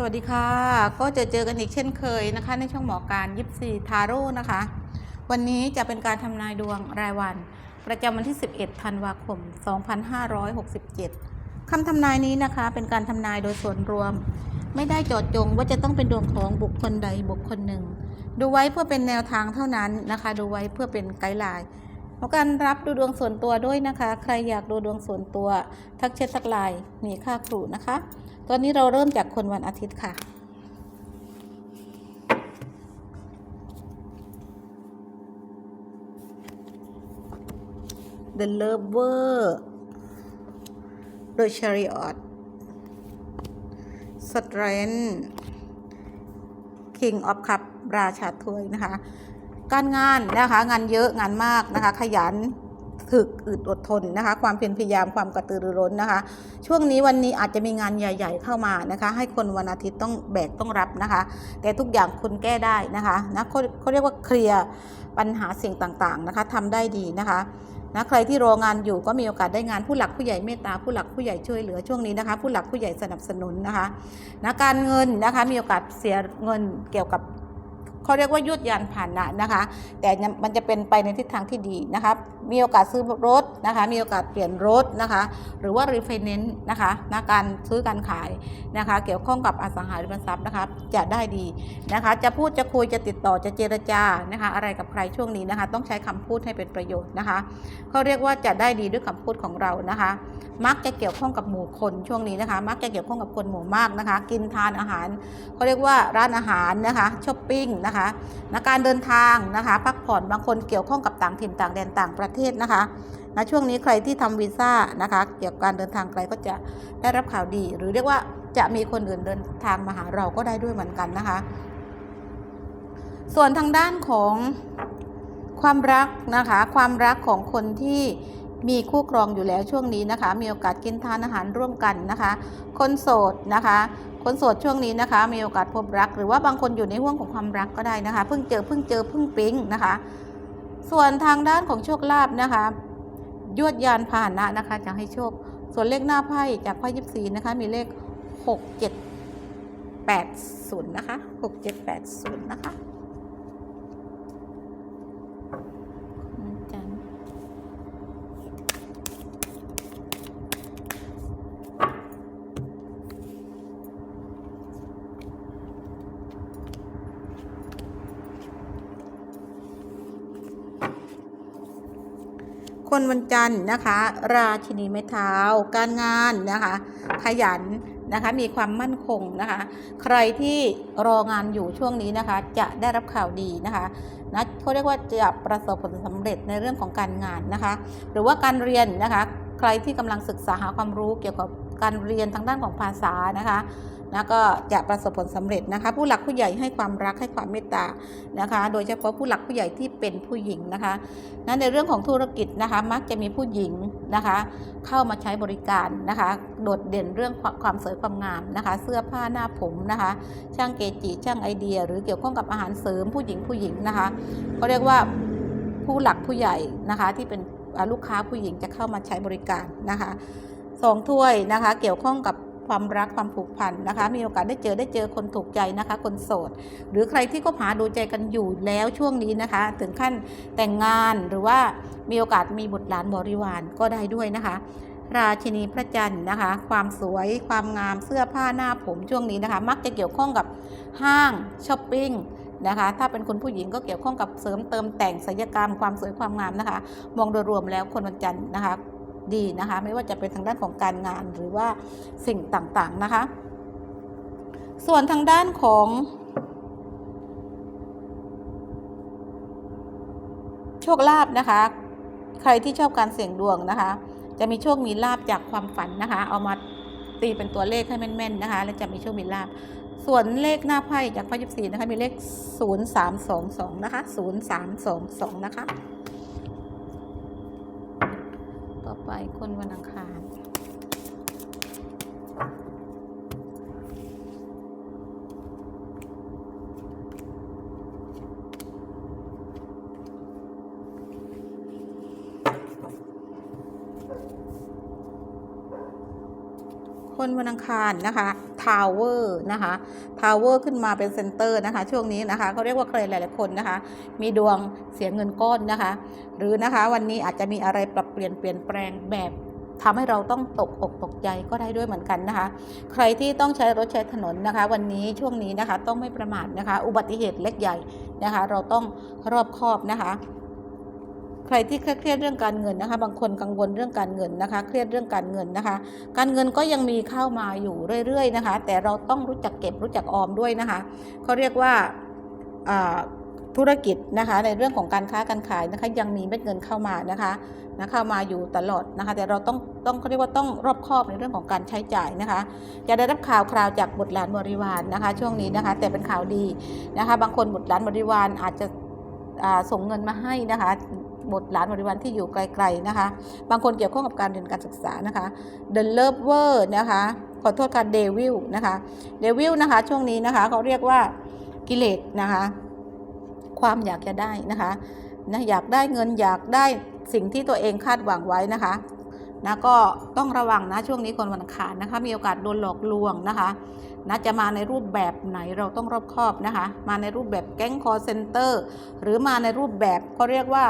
สวัสดีค่ะ ก็จะเจอกันอีกเช่นเคยนะคะ ในช่องหมอการยิปซีทาโร่นะคะ วันนี้จะเป็นการทำนายดวงรายวัน ประจำวันที่ 11 ธันวาคม 2567 คำทำนายนี้นะคะ เป็นการทำนายโดยส่วนรวม ไม่ได้จาะจงว่าจะต้องเป็นดวงของบุคคลใดบุคคลหนึ่ง ดูไว้เพื่อเป็นแนวทางเท่านั้นนะคะ ดูไว้เพื่อเป็นไกด์ไลน์ขอการรับดูดวงส่วนตัวด้วยนะคะ ใครอยากดูดวงส่วนตัว ทักเช็ดสักไลน์มีค่าครูนะคะ ตอนนี้เราเริ่มจากคนวันอาทิตย์ค่ะ The Lover โดย Chariot Strength King of Cup ราชาถ้วยนะคะ การงานนะคะ งานเยอะงานมากนะคะ ขยัน ถึกอึดอดทนนะคะ ความเพียรพยายามความกระตือรือร้นนะคะ ช่วงนี้วันนี้อาจจะมีงานใหญ่ ๆ เข้ามานะคะ ให้คนวันอาทิตย์ต้องแบกต้องรับนะคะ แต่ทุกอย่างคุณแก้ได้นะคะนะเขาเขาเรียกว่าเคลียร์ปัญหาสิ่งต่างๆนะคะทำได้ดีนะคะนะใครที่รองานอยู่ก็มีโอกาสได้งานผู้หลักผู้ใหญ่เมตตาผู้หลักผู้ใหญ่ช่วยเหลือช่วงนี้นะคะ ผู้หลักผู้ใหญ่สนับสนุนนะคะนะการเงินนะคะมีโอกาสเสียเงินเกี่ยวกับ เขาเรียกว่ายุดยานผ่านนะนะคะ แต่มันจะเป็นไปในทิศทางที่ดีนะคะมีโอกาสซื้อรถนะคะ มีโอกาสเปลี่ยนรถนะคะ หรือว่ารีไฟแนนซ์นะคะนะการซื้อการขายนะคะ เกี่ยวข้องกับอสังหาริมทรัพย์นะคะจะได้ดีนะคะ จะพูดจะคุยจะติดต่อจะเจรจานะคะ อะไรกับใครช่วงนี้นะคะ ต้องใช้คำพูดให้เป็นประโยชน์นะคะเขาเรียกว่าจะได้ดีด้วยคำพูดของเรานะคะ มักจะเกี่ยวข้องกับหมู่คนช่วงนี้นะคะ มักจะเกี่ยวข้องกับคนหมู่มากนะคะ กินทานอาหารเขาเรียกว่าร้านอาหารนะคะช้อปปิ้งนะคะนะการเดินทางนะคะ พักผ่อนบางคนเกี่ยวข้องกับต่างถิ่นต่างแดนต่างประเทศนะคะนะช่วงนี้ใครที่ทำวีซ่านะคะ เกี่ยวกับการเดินทางไกลก็จะได้รับข่าวดี หรือเรียกว่าจะมีคนอื่นเดินทางมาหาเราก็ได้ด้วยเหมือนกันนะคะ ส่วนทางด้านของความรักนะคะ ความรักของคนที่มีคู่ครองอยู่แล้วช่วงนี้นะคะ มีโอกาสกินทานอาหารร่วมกันนะคะ คนโสดนะคะ คนโสดช่วงนี้นะคะ มีโอกาสพบรัก หรือว่าบางคนอยู่ในห่วงของความรักก็ได้นะคะ เพิ่งเจอเพิ่งเจอเพิ่งปิ๊งนะคะ ส่วนทางด้านของโชคลาภนะคะยวดยานพาหนะนะคะจะให้โชค ส่วนเลขหน้าไพ่จากไพ่ยิบสีนะคะ มีเลขหกเจ็ดแปดศูนย์นะคะหกเจ็ดแปดศูนย์นะคะคุณจันทร์ คนวันจันทร์นะคะ ราชินีไม้เท้า การงานนะคะ ขยันนะคะมีความมั่นคงนะคะ ใครที่รองานอยู่ช่วงนี้นะคะ จะได้รับข่าวดีนะคะนะเขาเรียกว่าจะประสบผลสำเร็จในเรื่องของการงานนะคะ หรือว่าการเรียนนะคะ ใครที่กำลังศึกษาหาความรู้เกี่ยวกับการเรียนทางด้านของภาษานะคะ นะก็จะประสบผลสำเร็จนะคะ ผู้หลักผู้ใหญ่ให้ความรักให้ความเมตตานะคะ โดยเฉพาะผู้หลักผู้ใหญ่ที่เป็นผู้หญิงนะคะนั้นในเรื่องของธุรกิจนะคะ มักจะมีผู้หญิงนะคะ เข้ามาใช้บริการนะคะ โดดเด่นเรื่องความสวยความงามนะคะ เสื้อผ้าหน้าผมนะคะ ช่างเกจิช่างไอเดีย หรือเกี่ยวข้องกับอาหารเสริมผู้หญิงผู้หญิงนะคะเขาเรียกว่าผู้หลักผู้ใหญ่นะคะ ที่เป็นลูกค้าผู้หญิงจะเข้ามาใช้บริการนะคะสองถ้วยนะคะ เกี่ยวข้องกับ ความรักความผูกพันนะคะ มีโอกาสได้เจอได้เจอคนถูกใจนะคะ คนโสด หรือใครที่ก็หาดูใจกันอยู่แล้วช่วงนี้นะคะ ถึงขั้นแต่งงานหรือว่ามีโอกาสมีบุตรหลานบริวารก็ได้ด้วยนะคะราชินีพระจันทร์นะคะ ความสวยความงามเสื้อผ้าหน้าผมช่วงนี้นะคะ มักจะเกี่ยวข้องกับห้างช้อปปิ้งนะคะ ถ้าเป็นคนผู้หญิงก็เกี่ยวข้องกับเสริมเติมแต่งศัลยกรรมความสวยความงามนะคะ มองโดยรวมแล้วคนวันจันทร์นะคะ ดีนะคะ ไม่ว่าจะเป็นทางด้านของการงานหรือว่าสิ่งต่างๆนะคะ ส่วนทางด้านของโชคลาภนะคะ ใครที่ชอบการเสี่ยงดวงนะคะ จะมีโชคมีลาบจากความฝันนะคะ เอามาตีเป็นตัวเลขให้แม่นๆนะคะ และจะมีโชคมีลาบส่วนเลขหน้าไพ่จากไพ่ยิบสีนะคะ มีเลข 0322 นะคะ 0322 นะคะ ต่อ ไปคนวันอังคารคนวันอังคารนะคะ ทาวเวอร์นะคะทาวเวอร์ขึ้นมาเป็นเซนเตอร์นะคะ ช่วงนี้นะคะเขาเรียกว่าใครหลายๆคนนะคะ มีดวงเสียเงินก้อนนะคะ หรือนะคะวันนี้อาจจะมีอะไรปรับเปลี่ยนเปลี่ยนแปลงแบบทำให้เราต้องตกอกตกใจก็ได้ด้วยเหมือนกันนะคะ ใครที่ต้องใช้รถใช้ถนนนะคะ วันนี้ช่วงนี้นะคะต้องไม่ประมาทนะคะ อุบัติเหตุเล็กใหญ่นะคะ เราต้องรอบคอบนะคะ ใครที่เครียดเรื่องการเงินนะคะ บางคนกังวลเรื่องการเงินนะคะ เครียดเรื่องการเงินนะคะ การเงินก็ยังมีเข้ามาอยู่เรื่อยๆนะคะ แต่เราต้องรู้จักเก็บรู้จักออมด้วยนะคะเขาเรียกว่าธุรกิจนะคะในเรื่องของการค้าการขายนะคะยังมีเม็ดเงินเข้ามานะคะนะเข้ามาอยู่ตลอดนะคะ แต่เราต้องต้องเขาเรียกว่าต้องรอบคอบในเรื่องของการใช้จ่ายนะคะจะได้รับข่าวคราวจากบุตรหลานบริวารนะคะ ช่วงนี้นะคะ แต่เป็นข่าวดีนะคะ บางคนบุตรหลานบริวารอาจจะส่งเงินมาให้นะคะ บุตรหลานบริวารที่อยู่ไกลๆนะคะ บางคนเกี่ยวข้องกับการเรียนการศึกษานะคะ The Lover นะคะ ขอโทษค่ะ Devil นะคะ Devil นะคะ ช่วงนี้นะคะเขาเรียกว่ากิเลสนะคะ ความอยากจะได้นะคะนะอยากได้เงินอยากได้สิ่งที่ตัวเองคาดหวังไว้นะคะนะก็ต้องระวังนะช่วงนี้คนวันอังคารนะคะ มีโอกาสโดนหลอกลวงนะคะ นะจะมาในรูปแบบไหนเราต้องรอบคอบนะคะ มาในรูปแบบแก๊งคอร์เซนเตอร์หรือมาในรูปแบบก็เรียกว่า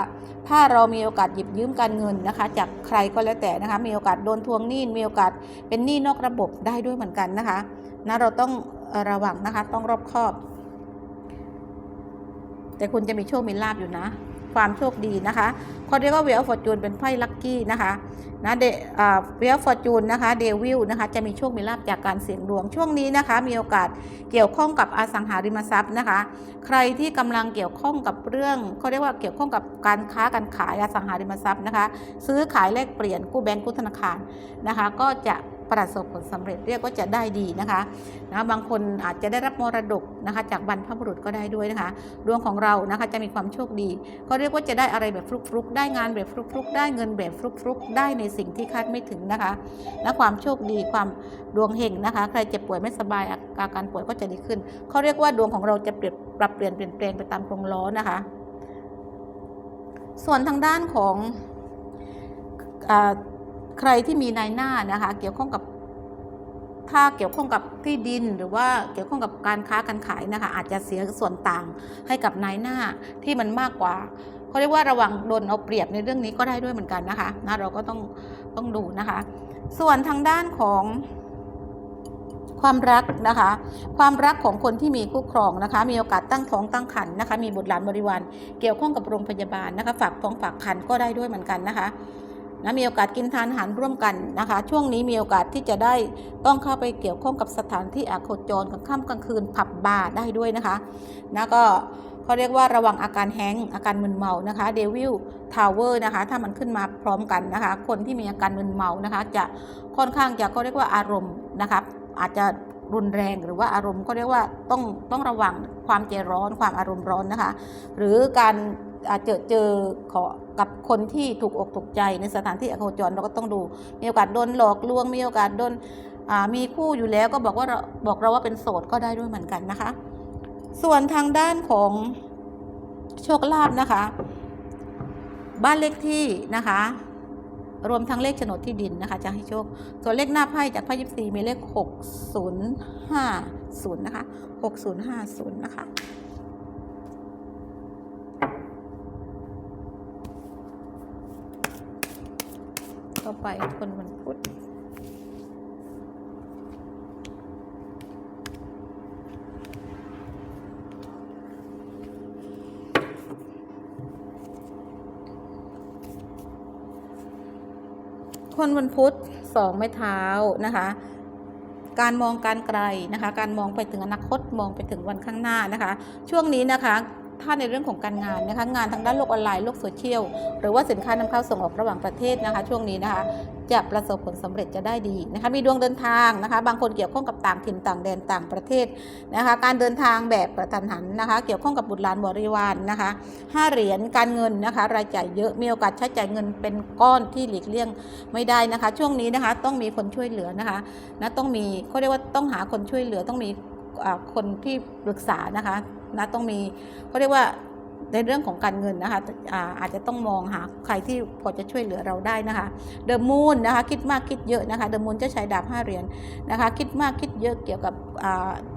ถ้าเรามีโอกาสหยิบยืมการเงินนะคะ จากใครก็แล้วแต่นะคะ มีโอกาสโดนทวงหนี้มีโอกาสเป็นหนี้นอกระบบได้ด้วยเหมือนกันนะคะนะเราต้องระวังนะคะต้องรอบคอบ แต่คุณจะมีโชคมีลาบอยู่นะ ความโชคดีนะคะเขาเรียกว่าเวลฟอร์จูนเป็นไพ่ลัคกี้นะคะนะเดเวลฟอร์จูนนะคะเดวิลนะคะจะมีโชคมีลาบจากการเสี่ยงดวงช่วงนี้นะคะ มีโอกาสเกี่ยวข้องกับอสังหาริมทรัพย์นะคะ ใครที่กำลังเกี่ยวข้องกับเรื่องเขาเรียกว่าเกี่ยวข้องกับการค้าการขายอสังหาริมทรัพย์นะคะ ซื้อขายแลกเปลี่ยนกู้แบงก์กู้ธนาคารนะคะ ก็จะ ประสบผลสำเร็จเรียกว่าจะได้ดีนะคะนะบางคนอาจจะได้รับมรดกนะคะจากบรรพบุรุษก็ได้ด้วยนะคะดวงของเรานะคะจะมีความโชคดี ก็เรียกว่าจะได้อะไรแบบฟลุกๆ ได้งานแบบฟลุกๆ ได้เงินแบบฟลุกๆ ได้ในสิ่งที่คาดไม่ถึงนะคะและความโชคดีความดวงเฮงนะคะ ใครเจ็บป่วยไม่สบายอาการป่วยก็จะดีขึ้นเขาเรียกว่าดวงของเราจะเปลี่ยนปรับเปลี่ยนเปลี่ยนแปลงไปตามโครงล้อนะคะ ส่วนทางด้านของ ใครที่มีนายหน้านะคะเกี่ยวข้องกับถ้าเกี่ยวข้องกับที่ดินหรือว่าเกี่ยวข้องกับการค้าการขายนะคะอาจจะเสียส่วนต่างให้กับนายหน้าที่มันมากกว่าเขาเรียกว่าระวังโดนเอาเปรียบในเรื่องนี้ก็ได้ด้วยเหมือนกันนะคะนะเราก็ต้องต้องดูนะคะ ส่วนทางด้านของความรักนะคะ ความรักของคนที่มีคู่ครองนะคะ มีโอกาสตั้งท้องตั้งครรภ์นะคะ มีบุตรหลานบริวารเกี่ยวข้องกับโรงพยาบาลนะคะ ฝากท้องฝากครรภ์ก็ได้ด้วยเหมือนกันนะคะ นะมีโอกาสกินทานอาหารร่วมกันนะคะ ช่วงนี้มีโอกาสที่จะได้ต้องเข้าไปเกี่ยวข้องกับสถานที่อาโคจรกลางค่ำกลางคืนผับบาร์ได้ด้วยนะคะนะก็เขาเรียกว่าระวังอาการแห้งอาการมึนเมานะคะเดวิลทาวเวอร์นะคะถ้ามันขึ้นมาพร้อมกันนะคะ คนที่มีอาการมึนเมานะคะ จะค่อนข้างจะเขาเรียกว่าอารมณ์นะคะอาจจะรุนแรงหรือว่าอารมณ์ก็เรียกว่าต้องต้องระวังความใจร้อนความอารมณ์ร้อนนะคะ หรือการ อาเจอเจอขอกับคนที่ถูกอกถูกใจในสถานที่อโคจรเราก็ต้องดู มีโอกาสโดนหลอกลวง มีโอกาสโดนมีคู่อยู่แล้วก็บอกว่าเราบอกเราว่าเป็นโสดก็ได้ด้วยเหมือนกันนะคะ ส่วนทางด้านของโชคลาภนะคะ บ้านเลขที่นะคะ รวมทั้งเลขโฉนดที่ดินนะคะจะให้โชค ส่วนเลขหน้าไพ่จากไพ่ยิปซีมีเลข6050นะคะ6050นะคะ ไปคนวันพุธคนวันพุธสองไม้เท้านะคะ การมองการไกลนะคะ การมองไปถึงอนาคตมองไปถึงวันข้างหน้านะคะ ช่วงนี้นะคะ ถ้าในเรื่องของการงานนะคะงานทางด้านโลกออนไลน์โลกโซเชียลหรือว่าสินค้านำเข้าส่งออกระหว่างประเทศนะคะ ช่วงนี้นะคะจะประสบผลสำเร็จจะได้ดีนะคะมีดวงเดินทางนะคะ บางคนเกี่ยวข้องกับต่างถิ่นต่างแดนต่างประเทศนะคะ การเดินทางแบบกระทันหันนะคะ เกี่ยวข้องกับบุตรหลานบริวารนะคะห้าเหรียญการเงินนะคะ รายจ่ายเยอะมีโอกาสใช้จ่ายเงินเป็นก้อนที่หลีกเลี่ยงไม่ได้นะคะ ช่วงนี้นะคะต้องมีคนช่วยเหลือนะคะนะต้องมีเขาเรียกว่าต้องหาคนช่วยเหลือต้องมีคนที่ปรึกษานะคะ นะต้องมีเขาเรียกว่าในเรื่องของการเงินนะคะอาอาจจะต้องมองหาใครที่พอจะช่วยเหลือเราได้นะคะเดอะมูนนะคะคิดมากคิดเยอะนะคะเดอะมูนจะใช้ดาบห้าเหรียญนะคะ คิดมากคิดเยอะเกี่ยวกับ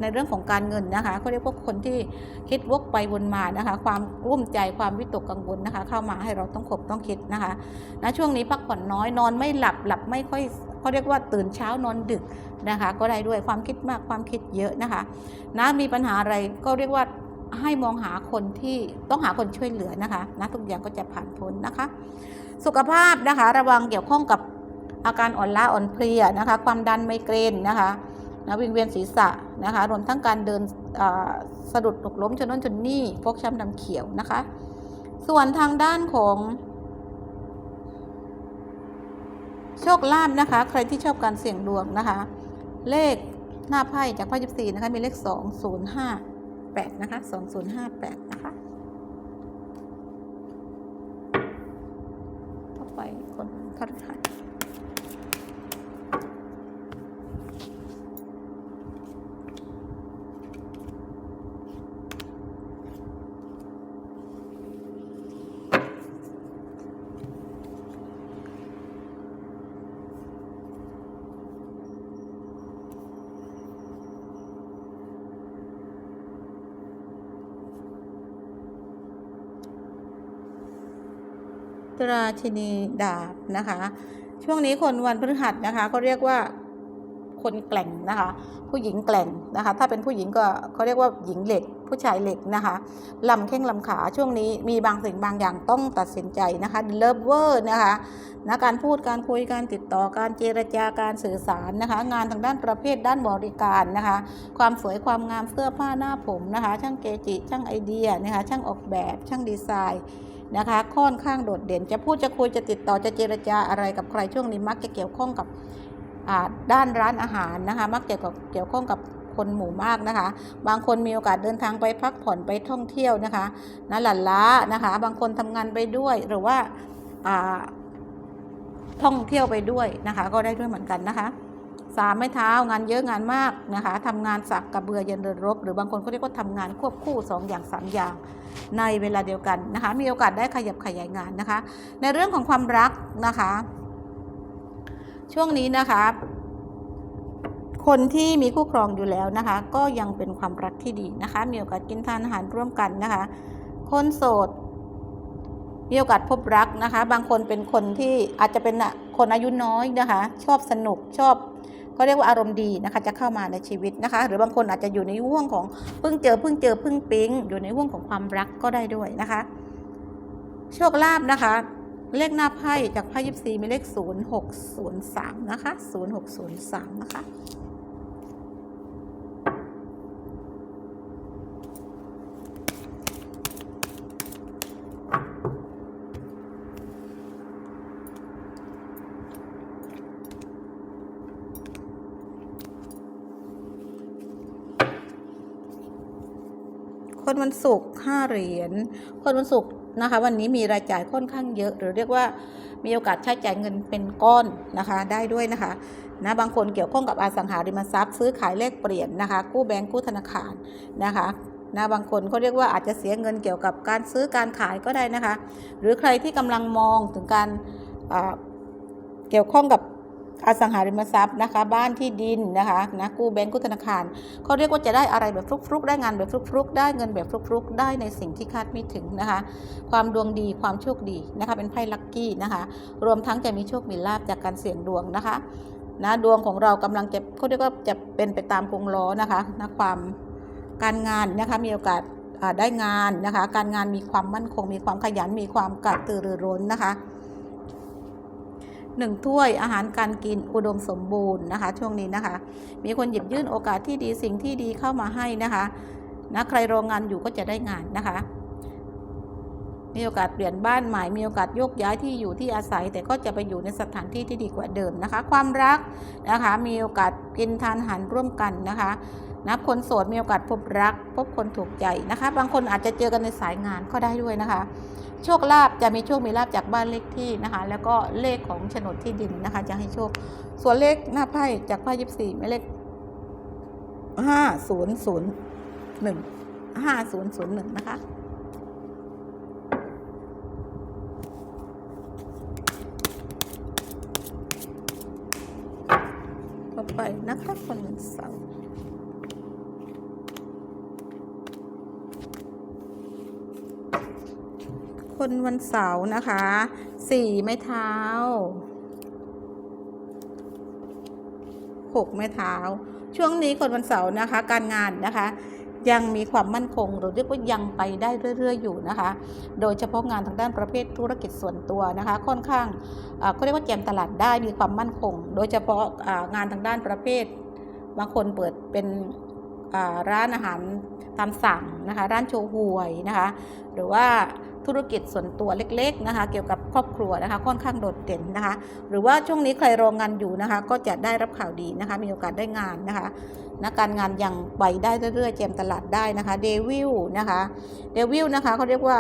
ในเรื่องของการเงินนะคะเขาเรียกว่าคนที่คิดวกไปวนมานะคะ ความรุ่มใจความวิตกกังวลนะคะ เข้ามาให้เราต้องขบต้องคิดนะคะนะช่วงนี้พักผ่อนน้อยนอนไม่หลับหลับไม่ค่อยเขาเรียกว่าตื่นเช้านอนดึกนะคะ ก็ได้ด้วยความคิดมากความคิดเยอะนะคะนะมีปัญหาอะไรก็เรียกว่า ให้มองหาคนที่ต้องหาคนช่วยเหลือนะคะนะทุกอย่างก็จะผ่านพ้นนะคะ สุขภาพนะคะ ระวังเกี่ยวข้องกับอาการอ่อนล้าอ่อนเพลียนะคะ ความดันไมเกรนนะคะนะวิงเวียนศีรษะนะคะรวมทั้งการเดินสะดุดตกล้มชนนนชนนี่ฟกช้ำดำเขียวนะคะ ส่วนทางด้านของโชคลาภนะคะ ใครที่ชอบการเสี่ยงดวงนะคะ เลขหน้าไพ่จากไพ่ยิบสี่นะคะ มีเลขสองศูนย์ห้า แปดนะคะสองศูนย์ห้าแปดนะคะเข้าไปคนพฤหัส ราชินีดาบนะคะ ช่วงนี้คนวันพฤหัสนะคะก็เรียกว่าคนแกล่งนะคะ ผู้หญิงแกล่งนะคะ ถ้าเป็นผู้หญิงก็เขาเรียกว่าหญิงเหล็ก ผู้ชายเหล็กนะคะลำแข้งลำขาช่วงนี้มีบางสิ่งบางอย่างต้องตัดสินใจนะคะเลิฟเวอร์นะคะนะการพูดการคุยการติดต่อการเจรจาการสื่อสารนะคะ งานทางด้านประเภทด้านบริการนะคะ ความสวยความงามเสื้อผ้าหน้าผมนะคะ ช่างเกจิช่างไอเดียนะคะช่างออกแบบช่างดีไซน์ นะคะ ค่อนข้างโดดเด่น จะพูดจะคุยจะติดต่อจะเจรจาอะไรกับใครช่วงนี้มักจะเกี่ยวข้องกับด้านร้านอาหารนะคะ มักจะเกี่ยวข้องกับคนหมู่มากนะคะ บางคนมีโอกาสเดินทางไปพักผ่อนไปท่องเที่ยวนะคะนะหลั่นล้านะคะ บางคนทำงานไปด้วยหรือว่าท่องเที่ยวไปด้วยนะคะ ก็ได้ด้วยเหมือนกันนะคะ สามไม้เท้างานเยอะงานมากนะคะทำงานสักกระเบือยันเดินรบ หรือบางคนก็เรียกว่าทำงานควบคู่สองอย่างสามอย่าง ในเวลาเดียวกันนะคะ มีโอกาสได้ขยับขยายงานนะคะ ในเรื่องของความรักนะคะ ช่วงนี้นะคะคนที่มีคู่ครองอยู่แล้วนะคะ ก็ยังเป็นความรักที่ดีนะคะ มีโอกาสกินทานอาหารร่วมกันนะคะ คนโสดมีโอกาสพบรักนะคะ บางคนเป็นคนที่อาจจะเป็นคนอายุน้อยนะคะ ชอบสนุกชอบ เขาเรียกว่าอารมณ์ดีนะคะจะเข้ามาในชีวิตนะคะ หรือบางคนอาจจะอยู่ในห่วงของเพิ่งเจอเพิ่งเจอเพิ่งปิ๊งอยู่ในห่วงของความรักก็ได้ด้วยนะคะ โชคลาภนะคะ เลขหน้าไพ่จากไพ่ยิปซีมีเลข 0603 นะคะ 0603 นะคะ คนวันศุกร์ห้าเหรียญ คนวันศุกร์นะคะ วันนี้มีรายจ่ายค่อนข้างเยอะ หรือเรียกว่ามีโอกาสใช้จ่ายเงินเป็นก้อนนะคะ ได้ด้วยนะคะนะบางคนเกี่ยวข้องกับอสังหาริมทรัพย์ ซื้อขายแลกเปลี่ยนนะคะ กู้แบงก์กู้ธนาคารนะคะนะบางคนเขาเรียกว่าอาจจะเสียเงินเกี่ยวกับการซื้อการขายก็ได้นะคะ หรือใครที่กำลังมองถึงการเกี่ยวข้องกับ อสังหาริมทรัพย์นะคะ บ้านที่ดินนะคะนะกู้แบงก์กู้ธนาคารเขาเรียกว่าจะได้อะไรแบบฟลุกๆ ได้งานแบบฟลุกๆ ได้เงินแบบฟลุกๆ ได้ในสิ่งที่คาดไม่ถึงนะคะ ความดวงดีความโชคดีนะคะเป็นไพ่ลัคกี้นะคะ รวมทั้งจะมีโชคมีลาบจากการเสี่ยงดวงนะคะนะดวงของเรากำลังจะเขาเรียกว่าจะเป็นไปตามกงล้อนะคะนะความการงานนะคะมีโอกาสได้งานนะคะ การงานมีความมั่นคง มีความขยันมีความกระตือรือร้นนะคะ หนึ่งถ้วยอาหารการกินอุดมสมบูรณ์นะคะ ช่วงนี้นะคะ มีคนหยิบยื่นโอกาสที่ดีสิ่งที่ดีเข้ามาให้นะคะนะใครรองงานอยู่ก็จะได้งานนะคะ มีโอกาสเปลี่ยนบ้านใหม่ มีโอกาสโยกย้ายที่อยู่ที่อาศัย แต่ก็จะไปอยู่ในสถานที่ที่ดีกว่าเดิมนะคะ ความรักนะคะ มีโอกาสกินทานอาหารร่วมกันนะคะนะคนโสดมีโอกาสพบรัก พบคนถูกใจนะคะ บางคนอาจจะเจอกันในสายงานก็ได้ด้วยนะคะ โชคลาภจะมีโชคมีลาบจากบ้านเลขที่นะคะแล้วก็เลขของโฉนดที่ดินนะคะ จะให้โชค ส่วนเลขหน้าไพ่จากไพ่ยี่สี่ไม่เลขห้าศูนย์ศูนย์หนึ่งห้าศูนย์ศูนย์หนึ่งนะคะต่อไปนะคะคนเสาร์ คนวันเสาร์นะคะสี่ไม้เท้าหกไม้เท้า ช่วงนี้คนวันเสาร์นะคะ การงานนะคะ ยังมีความมั่นคงหรือเรียกว่ายังไปได้เรื่อย ๆ อยู่นะคะ โดยเฉพาะงานทางด้านประเภทธุรกิจส่วนตัวนะคะ ค่อนข้างอ่าเรียกว่าแจมตลาดได้มีความมั่นคง โดยเฉพาะงานทางด้านประเภท บางคนเปิดเป็นร้านอาหารตามสั่งนะคะ ร้านโชห่วยนะคะ หรือว่า ธุรกิจส่วนตัวเล็กๆนะคะเกี่ยวกับครอบครัวนะคะค่อนข้างโดดเด่นนะคะ หรือว่าช่วงนี้ใครรองงานอยู่นะคะ ก็จะได้รับข่าวดีนะคะ มีโอกาสได้งานนะคะนะการงานยังไปได้เรื่อยๆเจมตลาดได้นะคะเดวิลนะคะเดวิลนะคะเขาเรียกว่า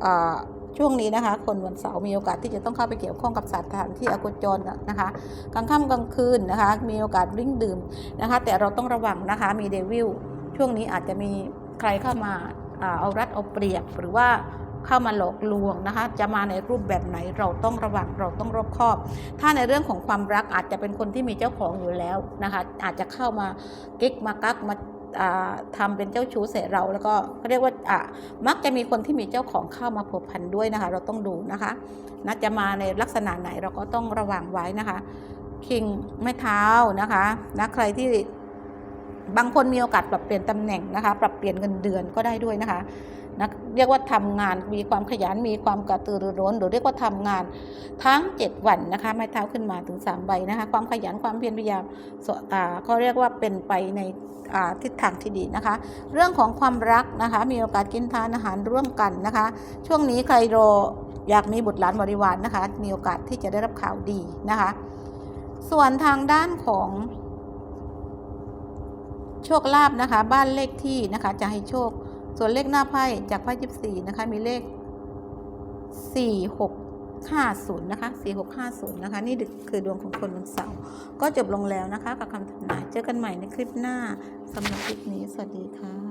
เอ่อช่วงนี้นะคะคนวันเสาร์มีโอกาสที่จะต้องเข้าไปเกี่ยวข้องกับสถานที่อโคจรนะคะกลางค่ำกลางคืนนะคะ มีโอกาสริ่งดื่มนะคะ แต่เราต้องระวังนะคะมีเดวิลช่วงนี้อาจจะมีใครเข้ามาเอารัดเอาเปรียบหรือว่า เข้ามาหลอกลวงนะคะ จะมาในรูปแบบไหนเราต้องระวังเราต้องรอบคอบ ถ้าในเรื่องของความรักอาจจะเป็นคนที่มีเจ้าของอยู่แล้วนะคะ อาจจะเข้ามากิ๊กมากักมาอ่าทำเป็นเจ้าชู้ใส่เราแล้วก็เขาเรียกว่ามักจะมีคนที่มีเจ้าของเข้ามาผัวพันด้วยนะคะ เราต้องดูนะคะนะจะมาในลักษณะไหนเราก็ต้องระวังไว้นะคะคิงไม่เท้านะคะนะใครที่บางคนมีโอกาสปรับเปลี่ยนตำแหน่งนะคะ ปรับเปลี่ยนเงินเดือนก็ได้ด้วยนะคะ นะเรียกว่าทำงานมีความขยันมีความกระตือรือร้น หรือเรียกว่าทำงานทั้ง 7 วันนะคะไม้เท้าขึ้นมาถึง3ใบนะคะความขยันความเพียรพยายามอ่าก็เรียกว่าเป็นไปในอ่าทิศทางที่ดีนะคะ เรื่องของความรักนะคะมีโอกาสกินทานอาหารร่วมกันนะคะ ช่วงนี้ใครรออยากมีบุตรหลานบริวารนะคะ มีโอกาสที่จะได้รับข่าวดีนะคะ ส่วนทางด้านของโชคลาภนะคะ บ้านเลขที่นะคะจะให้โชค ส่วนเลขหน้าไพ่จากไพ่ยิบสี่นะคะ มีเลขสี่หกห้าศูนย์นะคะสี่หกห้าศูนย์นะคะ นี่คือดวงของคนวันเสาร์ก็จบลงแล้วนะคะ กับคำทำนายเจอกันใหม่ในคลิปหน้าสำหรับคลิปนี้ สวัสดีค่ะ